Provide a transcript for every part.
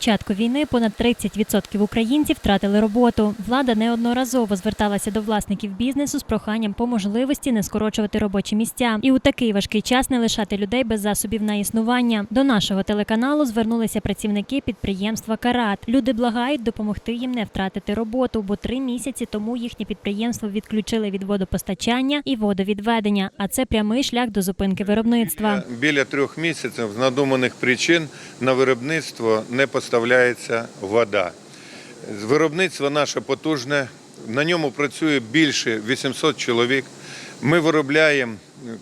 початку війни понад 30% українців втратили роботу. Влада неодноразово зверталася до власників бізнесу з проханням по можливості не скорочувати робочі місця і у такий важкий час не лишати людей без засобів на існування. До нашого телеканалу звернулися працівники підприємства Карат. Люди благають допомогти їм не втратити роботу, бо три місяці тому їхнє підприємство відключили від водопостачання і водовідведення. А це прямий шлях до зупинки виробництва. Біля трьох місяців з надуманих причин на виробництво не поставляється вода. Виробництво наше потужне, на ньому працює більше 800 чоловік. Ми виробляємо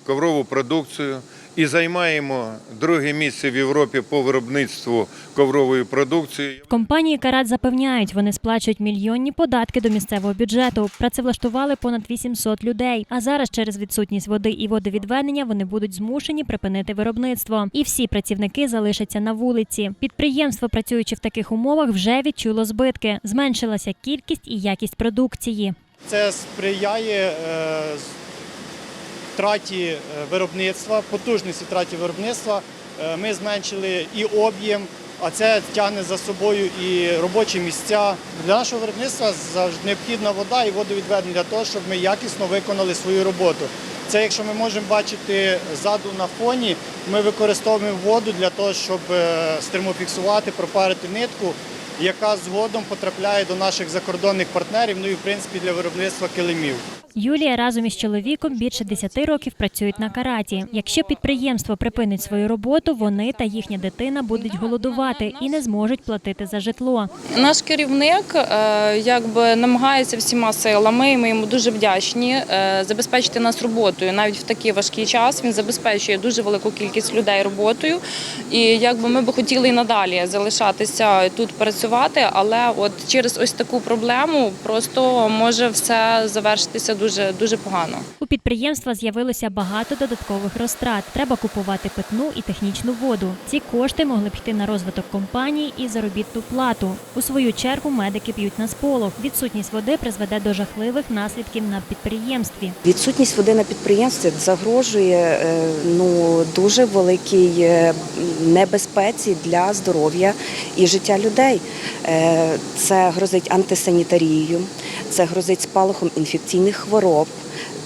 коврову продукцію і займаємо друге місце в Європі по виробництву коврової продукції. Компанії Карат запевняють, вони сплачують мільйонні податки до місцевого бюджету. Працевлаштували понад 800 людей. А зараз через відсутність води і водовідведення вони будуть змушені припинити виробництво. І всі працівники залишаться на вулиці. Підприємство, працюючи в таких умовах, вже відчуло збитки. Зменшилася кількість і якість продукції. Це сприяє е, втраті е, виробництва, потужності втраті виробництва. Е, Ми зменшили і об'єм, а це тягне за собою і робочі місця. Для нашого виробництва необхідна вода і водовідведення для того, щоб ми якісно виконали свою роботу. Це, якщо ми можемо бачити ззаду на фоні, ми використовуємо воду для того, щоб е, стермофіксувати, пропарити нитку, яка згодом потрапляє до наших закордонних партнерів, ну і в принципі для виробництва килимів. Юлія разом із чоловіком більше 10 років працюють на караті. Якщо підприємство припинить свою роботу, вони та їхня дитина будуть голодувати і не зможуть платити за житло. Наш керівник е, якби намагається всіма силами, і ми йому дуже вдячні е, забезпечити нас роботою. Навіть в такий важкий час він забезпечує дуже велику кількість людей роботою. І якби ми би хотіли і надалі залишатися тут працювати, але от через ось таку проблему просто може все завершитися дуже дуже погано. У підприємства з'явилося багато додаткових розтрат. Треба купувати питну і технічну воду. Ці кошти могли б йти на розвиток компанії і заробітну плату. У свою чергу медики п'ють на сполох. Відсутність води призведе до жахливих наслідків на підприємстві. Відсутність води на підприємстві загрожує е, ну дуже великій е, небезпеці для здоров'я і життя людей. Е, Це грозить антисанітарією, це грозить спалахом інфекційних хвороб.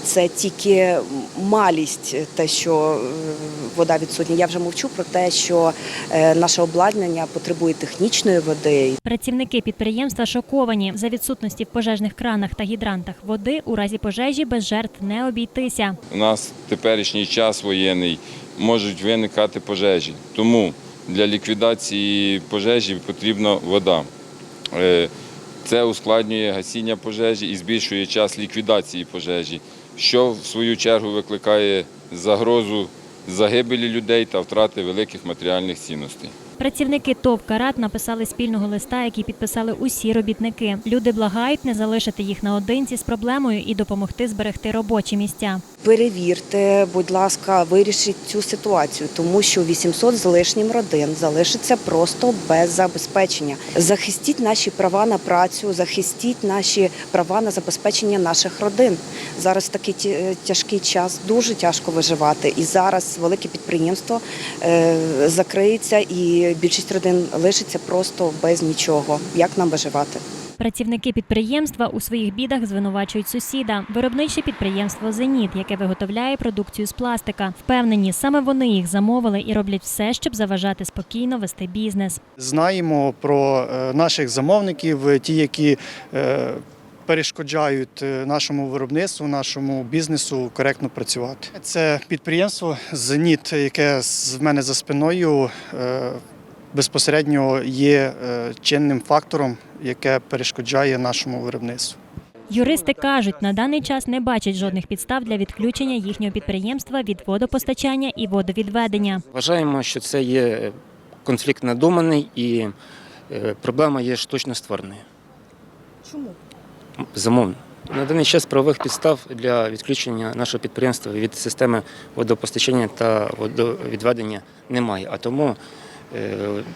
Це тільки малість, те, що е, вода відсутня. Я вже мовчу про те, що е, наше обладнання потребує технічної води. Працівники підприємства шоковані за відсутності в пожежних кранах та гідрантах води у разі пожежі без жертв не обійтися. У нас теперішній час воєнний можуть виникати пожежі. Тому для ліквідації пожежі потрібна вода. Це ускладнює гасіння пожежі і збільшує час ліквідації пожежі, що в свою чергу викликає загрозу загибелі людей та втрати великих матеріальних цінностей. Працівники ТОВ «Карат» написали спільного листа, який підписали усі робітники. Люди благають не залишити їх наодинці з проблемою і допомогти зберегти робочі місця. Перевірте, будь ласка, вирішіть цю ситуацію, тому що 800 з лишнім родин залишиться просто без забезпечення. Захистіть наші права на працю, захистіть наші права на забезпечення наших родин. Зараз такий тяжкий час, дуже тяжко виживати. І зараз велике підприємство е, закриється, і більшість родин лишиться просто без нічого. Як нам виживати? Працівники підприємства у своїх бідах звинувачують сусіда. Виробниче підприємство Зеніт, яке виготовляє продукцію з пластика. Впевнені, саме вони їх замовили і роблять все, щоб заважати спокійно вести бізнес. Знаємо про е, наших замовників, е, ті, які е, перешкоджають нашому виробництву, нашому бізнесу коректно працювати. Це підприємство Зеніт, яке з- в мене за спиною безпосередньо є е, чинним фактором, яке перешкоджає нашому виробництву. Юристи кажуть, на даний час не бачать жодних підстав для відключення їхнього підприємства від водопостачання і водовідведення. Вважаємо, що це є конфлікт надуманий і е, проблема є штучно створеною. Чому? Замовно. На даний час правових підстав для відключення нашого підприємства від системи водопостачання та водовідведення немає. А тому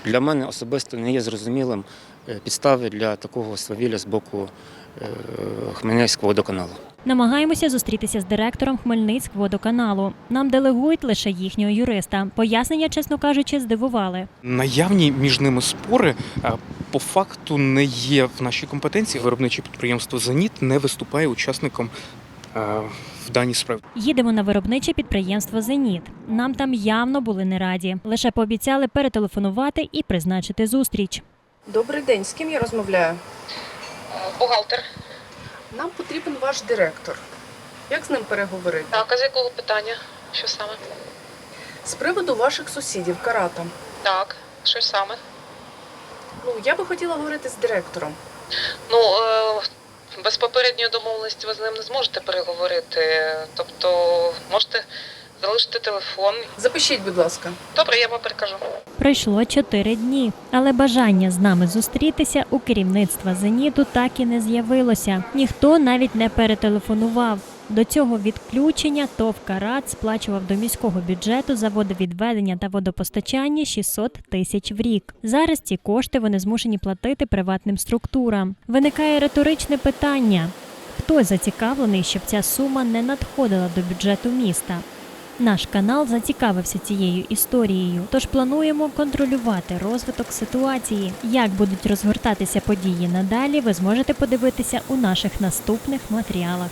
для мене особисто не є зрозумілим е, підстави для такого свавілля з боку е, Хмельницького водоканалу. Намагаємося зустрітися з директором Хмельницькводоканалу. Нам делегують лише їхнього юриста. Пояснення, чесно кажучи, здивували. Наявні між ними спори е, по факту не є в нашій компетенції. Виробниче підприємство Зеніт не виступає учасником е, в даній справі. Їдемо на виробниче підприємство Зеніт. Нам там явно були не раді. Лише пообіцяли перетелефонувати і призначити зустріч. Добрий день, з ким я розмовляю? Бухгалтер. Нам потрібен ваш директор. Як з ним переговорити? Так, а з якого питання? Що саме? З приводу ваших сусідів карата. Так, що саме? Ну, я би хотіла говорити з директором. Ну, е, без попередньої домовленості ви з ним не зможете переговорити. Тобто можете залишити телефон. Запишіть, будь ласка. Добре, я вам перекажу. Пройшло чотири дні, але бажання з нами зустрітися у керівництва Зеніту так і не з'явилося. Ніхто навіть не перетелефонував. До цього відключення ТОВ «Карат» сплачував до міського бюджету за водовідведення та водопостачання 600 тисяч в рік. Зараз ці кошти вони змушені платити приватним структурам. Виникає риторичне питання: хто зацікавлений, щоб ця сума не надходила до бюджету міста? Наш канал зацікавився цією історією, тож плануємо контролювати розвиток ситуації. Як будуть розгортатися події надалі, ви зможете подивитися у наших наступних матеріалах.